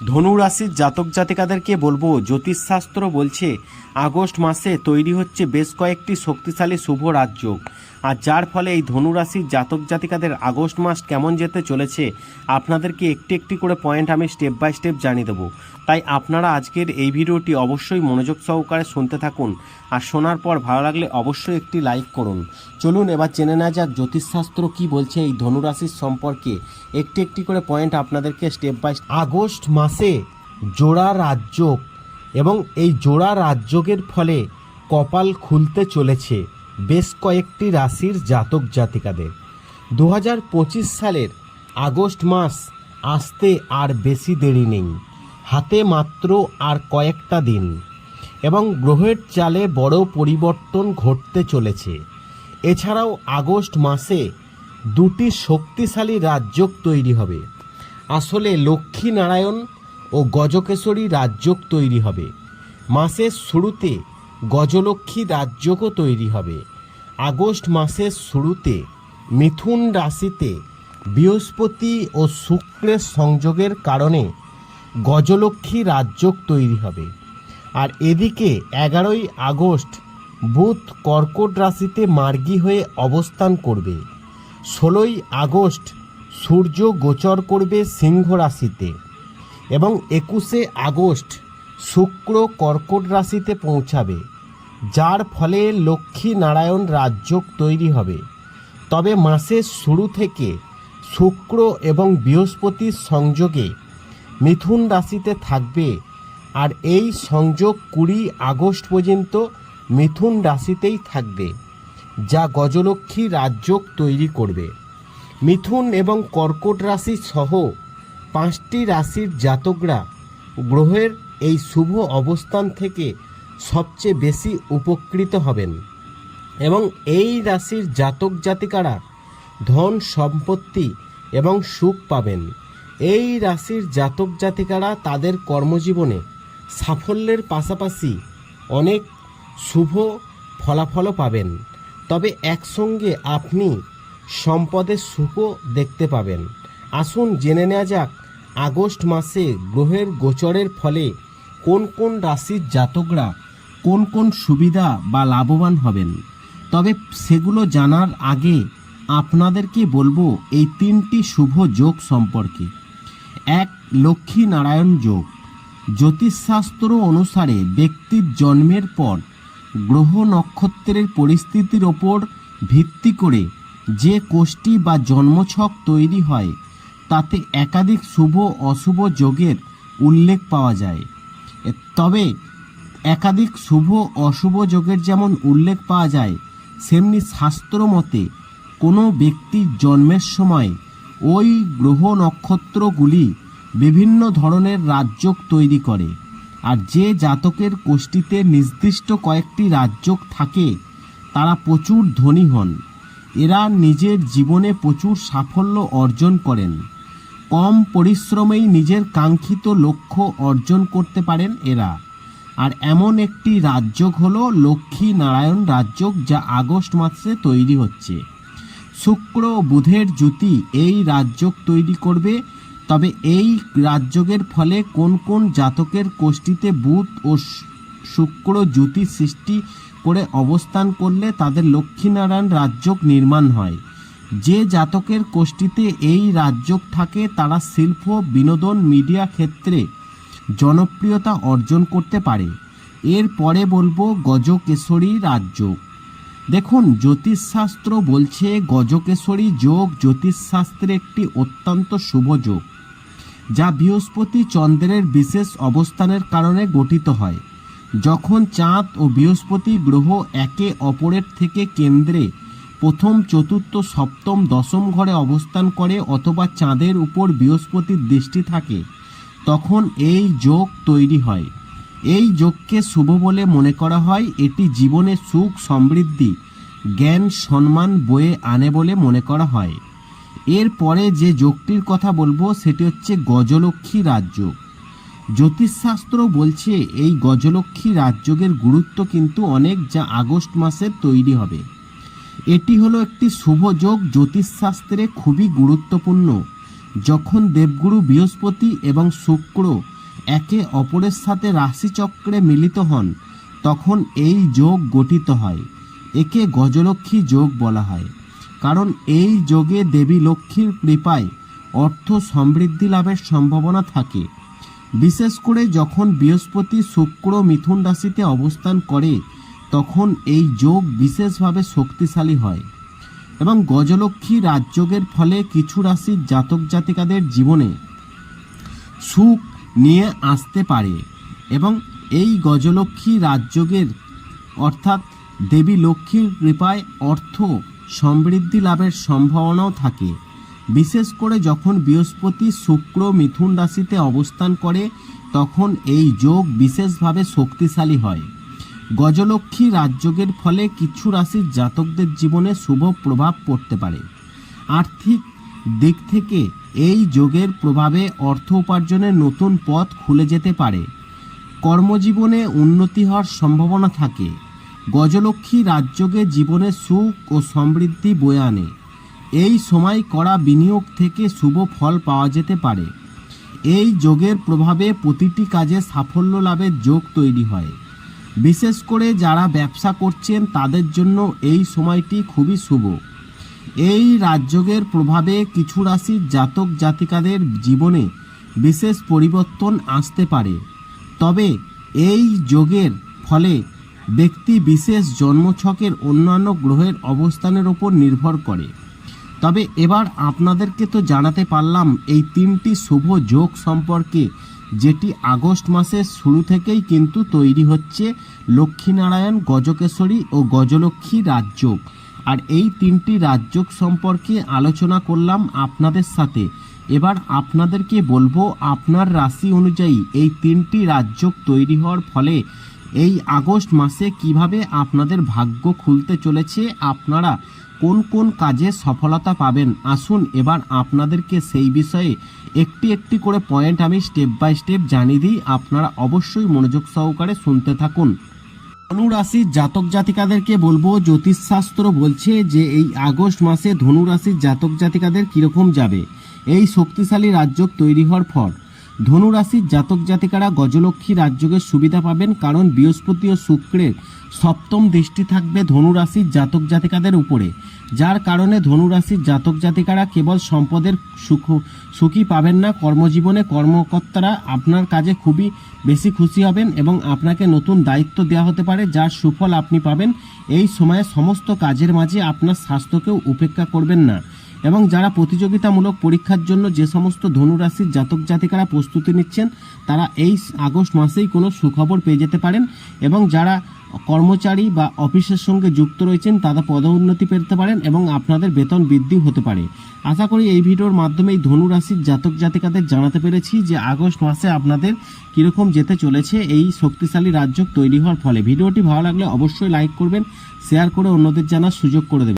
ধনু রাশির জাতক জাতিকাদেরকে বলব, জ্যোতিষশাস্ত্র বলছে আগস্ট মাসে তৈরি হচ্ছে বেশ কয়েকটি শক্তিশালী শুভ রাজ্য। আর যার ফলে এই ধনুরাশির জাতক জাতিকাদের আগস্ট মাস কেমন যেতে চলেছে, আপনাদেরকে একটি একটি করে পয়েন্ট আমি স্টেপ বাই স্টেপ জানিয়ে দেবো। তাই আপনারা আজকের এই ভিডিওটি অবশ্যই মনোযোগ সহকারে শুনতে থাকুন। আর শোনার পর ভালো লাগলে অবশ্যই একটি লাইক করুন। চলুন এবার জেনে নেওয়া যাক জ্যোতিষশাস্ত্র কি বলছে এই ধনুরাশির সম্পর্কে। একটি একটি করে পয়েন্ট আপনাদেরকে স্টেপ বাই আগস্ট মাসে জোড়া রাজযোগ এবং এই জোড়া রাজযোগের ফলে কপাল খুলতে চলেছে। বেশ কয়েকটি রাশির জাতক জাতিকাদের। দু হাজার পঁচিশ সালের আগস্ট মাস আসতে আর বেশি দেরি নেই। হাতে মাত্র আর কয়েকটা দিন। এবং গ্রহের চালে বড় পরিবর্তন ঘটতে চলেছে। এছাড়াও আগস্ট মাসে দুটি শক্তিশালী রাজযোগ তৈরি হবে। আসলে লক্ষ্মী নারায়ণ ও গজকেশরী রাজযোগ তৈরি হবে। মাসের শুরুতে গজলক্ষ্মী রাজযোগও তৈরি হবে। আগস্ট মাসের শুরুতে মিথুন রাশিতে বৃহস্পতি ও শুক্রের সংযোগের কারণে গজলক্ষ্মী রাজযোগ তৈরি হবে। আর এদিকে এগারোই আগস্ট বুধ কর্কট রাশিতে মার্গী হয়ে অবস্থান করবে। ষোলোই আগস্ট সূর্য গোচর করবে সিংহ রাশিতে এবং একুশে আগস্ট শুক্র কর্কট রাশিতে পৌঁছাবে। যার ফলে লক্ষ্মী নারায়ণ রাজযোগ তৈরি হবে। তবে মাসের শুরু থেকে শুক্র এবং বৃহস্পতির সংযোগে মিথুন রাশিতে থাকবে আর এই সংযোগ কুড়ি আগস্ট পর্যন্ত মিথুন রাশিতেই থাকবে, যা গজলক্ষ্মী রাজযোগ তৈরি করবে। মিথুন এবং কর্কট রাশি সহ পাঁচটি রাশির জাতকরা গ্রহের এই শুভ অবস্থান থেকে সবচেয়ে বেশি উপকৃত হবেন। এবং এই রাশির জাতক জাতিকারা ধন সম্পত্তি এবং সুখ পাবেন। এই রাশির জাতক জাতিকারা তাদের কর্মজীবনে সাফল্যের পাশাপাশি অনেক শুভ ফলাফলও পাবেন। তবে একসঙ্গে আপনি সম্পদের সুখও দেখতে পাবেন। আসুন জেনে নেওয়া যাক, আগস্ট মাসে গ্রহের গোচরের ফলে কোন কোন রাশির জাতকরা কোন কোন সুবিধা বা লাভবান হবেন। তবে সেগুলো জানার আগে আপনাদেরকে বলব এই তিনটি শুভ যোগ সম্পর্কে। এক লক্ষ্মী নারায়ণ যোগ। জ্যোতিষশাস্ত্র অনুসারে ব্যক্তির জন্মের পর গ্রহ নক্ষত্রের পরিস্থিতির ওপর ভিত্তি করে যে কোষ্ঠী বা জন্মছক তৈরি হয়, তাতে একাধিক শুভ অশুভ যোগের উল্লেখ পাওয়া যায়। তবে একাধিক শুভ অশুভ যোগের যেমন উল্লেখ পাওয়া যায়, সেমনি শাস্ত্র মতে কোনো ব্যক্তির জন্মের সময় ওই গ্রহ নক্ষত্রগুলি বিভিন্ন ধরনের রাজযোগ তৈরি করে। আর যে জাতকের কোষ্ঠীতে নির্দিষ্ট কয়েকটি রাজযোগ থাকে, তারা প্রচুর ধনী হন। এরা নিজের জীবনে প্রচুর সাফল্য অর্জন করেন। কম পরিশ্রমেই নিজের কাঙ্ক্ষিত লক্ষ্য অর্জন করতে পারেন এরা। আর এমন একটি রাজযোগ হলো লক্ষ্মী নারায়ণ রাজযোগ যা আগস্ট মাসে তৈরি হচ্ছে। শুক্র বুধের জ্যোতি এই রাজযোগ তৈরি করবে। তবে এই রাজযোগের ফলে কোন কোন জাতকের কোষ্ঠীতে বুধ ও শুক্র জ্যোতি সৃষ্টি করে অবস্থান করলে তাদের লক্ষ্মীনারায়ণ রাজযোগ নির্মাণ হয়। যে জাতকের কোষ্ঠীতে এই রাজযোগ থাকে, তারা শিল্প, বিনোদন, মিডিয়া ক্ষেত্রে জনপ্রিয়তা অর্জন করতে পারে। এরপরে বলব গজকেশরী রাজযোগ দেখুন, জ্যোতিষশাস্ত্র বলছে গজকেশরী যোগ জ্যোতিষশাস্ত্রে একটি অত্যন্ত শুভ যোগ, যা বৃহস্পতি চন্দ্রের বিশেষ অবস্থানের কারণে গঠিত হয়। যখন চাঁদ ও বৃহস্পতি গ্রহ একে অপরের থেকে কেন্দ্রে প্রথম, চতুর্থ, সপ্তম, দশম ঘরে অবস্থান করে অথবা চাঁদের উপর বৃহস্পতির দৃষ্টি থাকে তখন এই যোগ তৈরি হয়। এই যোগকে শুভ বলে মনে করা হয়। এটি জীবনে সুখ, সমৃদ্ধি, জ্ঞান, সম্মান বয়ে আনে বলে মনে করা হয়। এরপরে যে যোগটির কথা বলব, সেটি হচ্ছে গজলক্ষ্মী রাজযোগ। জ্যোতিষশাস্ত্র বলছে, এই গজলক্ষ্মী রাজযোগের গুরুত্ব কিন্তু অনেক যা আগস্ট মাসে তৈরি হবে। এটি হলো একটি শুভ যোগ। জ্যোতিষশাস্ত্রে খুবই গুরুত্বপূর্ণ। যখন দেবগুরু বৃহস্পতি এবং শুক্র একে অপরের সাথে রাশিচক্রে মিলিত হন, তখন এই যোগ গঠিত হয়। একে গজলক্ষ্মী যোগ বলা হয়। কারণ এই যোগে দেবী লক্ষ্মীর কৃপায় অর্থ সমৃদ্ধি লাভের সম্ভাবনা থাকে। বিশেষ করে যখন বৃহস্পতি শুক্র মিথুন রাশিতে অবস্থান করে, তখন এই যোগ বিশেষভাবে শক্তিশালী হয়। এবং গজলক্ষ্মী রাজযোগের ফলে কিছু রাশির জাতক জাতিকাদের জীবনে সুখ নিয়ে আসতে পারে এবং এই গজলক্ষ্মী রাজযোগের অর্থাৎ দেবী লক্ষ্মীর কৃপায় অর্থ সমৃদ্ধি লাভের সম্ভাবনাও থাকে। বিশেষ করে যখন বৃহস্পতি শুক্র মিথুন রাশিতে অবস্থান করে, তখন এই যোগ বিশেষভাবে শক্তিশালী হয়। গজলক্ষ্মী রাজযোগের ফলে কিছু রাশির জাতকদের জীবনে শুভ প্রভাব পড়তে পারে। আর্থিক দিক থেকে এই যোগের প্রভাবে অর্থ উপার্জনের নতুন পথ খুলে যেতে পারে। কর্মজীবনে উন্নতি হওয়ার সম্ভাবনা থাকে। গজলক্ষ্মী রাজযোগে জীবনে সুখ ও সমৃদ্ধি বয়ে আনে। এই সময় করা বিনিয়োগ থেকে শুভ ফল পাওয়া যেতে পারে। এই যোগের প্রভাবে প্রতিটি কাজে সাফল্য লাভের যোগ তৈরি হয়। বিশেষ করে যারা ব্যবসা করছেন, তাদের জন্য এই সময়টি খুবই শুভ। এই রাজযোগের প্রভাবে কিছু রাশির জাতক জাতিকাদের জীবনে বিশেষ পরিবর্তন আসতে পারে। তবে এই যোগের ফলে ব্যক্তি বিশেষ জন্মছকের অন্যান্য গ্রহের অবস্থানের ওপর নির্ভর করে। তবে এবার আপনাদেরকে তো জানাতে পারলাম, এই তিনটি শুভ যোগ সম্পর্কে যেটি আগস্ট মাসের শুরু থেকেই কিন্তু তৈরি হচ্ছে লক্ষ্মীনারায়ণ গজকেশরী ও গজলক্ষ্মী রাজযোগ। আর এই তিনটি রাজযোগ সম্পর্কে আলোচনা করলাম আপনাদের সাথে। এবার আপনাদেরকে বলব আপনার রাশি অনুযায়ী এই তিনটি রাজযোগ তৈরি হওয়ার ফলে এই আগস্ট মাসে কীভাবে আপনাদের ভাগ্য খুলতে চলেছে, আপনারা কোন কোন কাজে সফলতা পাবেন? আসুন এবার আপনাদেরকে সেই বিষয়ে একটি একটি করে পয়েন্ট আমি স্টেপ বাই স্টেপ জানিয়ে দিই। আপনারা অবশ্যই মনোযোগ সহকারে শুনতে থাকুন। ধনু রাশির জাতক জাতিকাদেরকে বলব, জ্যোতিষশাস্ত্র বলছে যে এই আগস্ট মাসে ধনু রাশির জাতক জাতিকাদের কীরকম যাবে? এই শক্তিশালী রাজযোগ তৈরি হওয়ার পর ধনু রাশির জাতক জাতিকারা গজলক্ষ্মী রাজযোগের সুবিধা পাবেন কারণ বৃহস্পতি ও শুক্রের সপ্তম দৃষ্টি থাকবে ধনুরাশির জাতক জাতিকাদের উপরে। যার কারণে ধনুরাশির জাতক জাতিকারা কেবল সম্পদের সুখ, সুখী পাবেন না, কর্মজীবনে কর্মকর্তারা আপনার কাজে খুবই বেশি খুশি হবেন এবং আপনাকে নতুন দায়িত্ব দেওয়া হতে পারে, যার সুফল আপনি পাবেন। এই সময়ে সমস্ত কাজের মাঝে আপনার স্বাস্থ্যকেও উপেক্ষা করবেন না। এবং যারা প্রতিযোগিতামূলক পরীক্ষার জন্য যে সমস্ত ধনুরাশির জাতক জাতিকারা প্রস্তুতি নিচ্ছেন, তারা এই আগস্ট মাসেই কোনো সুখবর পেয়ে যেতে পারেন এবং যারা কর্মচারী বা অফিসের সঙ্গে যুক্ত রয়েছেন, তারা পদোন্নতি পেতে পারেন এবং আপনাদের বেতন বৃদ্ধি হতে পারে। আশা করি এই ভিডিওর মাধ্যমে এই ধনু রাশির জাতক জাতিকাদের জানাতে পেরেছি যে আগস্ট মাসে আপনাদের কীরকম যেতে চলেছে এই শক্তিশালী রাজ্য তৈরি হওয়ার ফলে। ভিডিওটি ভালো লাগলে অবশ্যই লাইক করবেন, শেয়ার করে অন্যদের জানার সুযোগ করে দেবেন।